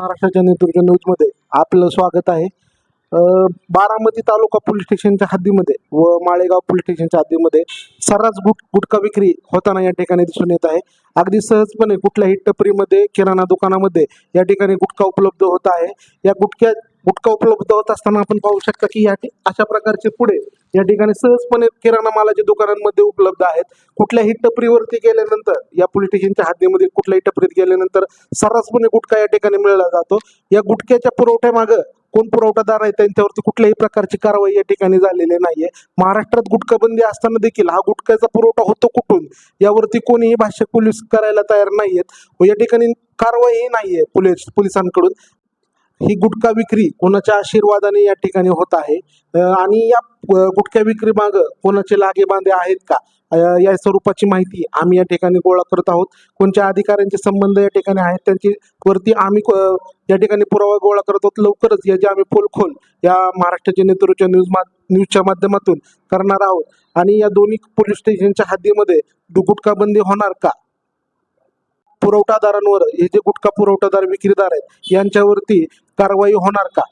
महाराष्ट्राच्या नेतृत्व न्यूजमध्ये आपलं स्वागत आहे. बारामती तालुका पोलीस स्टेशनच्या हद्दीमध्ये व माळेगाव पोलीस स्टेशनच्या हद्दीमध्ये सर्रास गुट गुटखा विक्री होताना या ठिकाणी दिसून येत आहे. अगदी सहजपणे कुठल्याही टपरीमध्ये किराणा दुकानामध्ये या ठिकाणी गुटखा उपलब्ध होत आहे. या गुटख्या गुटखा उपलब्ध होत असताना आपण पाहू शकता की या अशा प्रकारचे पुढे या ठिकाणी सहजपणे किराणा मालाच्या दुकानांमध्ये उपलब्ध आहेत. कुठल्याही टपरीवरती गेल्यानंतर या पोलीस स्टेशनच्या हद्दीमध्ये कुठल्याही टपरीत गेल्यानंतर सर्रासपणे गुटखा या ठिकाणी मिळला जातो. या गुटख्याच्या पुरवठ्यामागं कोण पुरवठादार आहे त्यांच्यावरती कुठल्याही प्रकारची कारवाई या ठिकाणी झालेली नाहीये. महाराष्ट्रात गुटखाबंदी असताना देखील हा गुटख्याचा पुरवठा होतो कुठून? यावरती कोणीही भाष्य पोलीस करायला तयार नाहीयेत व या ठिकाणी कारवाईही नाहीये पोलीस पोलिसांकडून. ही गुटखा विक्री कोणाच्या आशीर्वादाने या ठिकाणी होत आहे? आणि या गुटख्या विक्री माग कोणाचे लागे बांधे आहेत का? या स्वरूपाची माहिती आम्ही या ठिकाणी गोळा करत आहोत. कोणत्या अधिकाऱ्यांचे संबंध या ठिकाणी आहेत त्यांची वरती आम्ही या ठिकाणी पुरावा गोळा करत आहोत. लवकरच याची आम्ही पोलखोल या महाराष्ट्राच्या नेतृत्व न्यूज मा न्यूजच्या माध्यमातून करणार आहोत. आणि या दोन्ही पोलीस स्टेशनच्या हद्दीमध्ये दु- गुटखा बंदी होणार का? पुरवठादारांवर हे जे गुटखा पुरवठादार विक्रीदार आहेत यांच्यावरती कारवाई होणार का?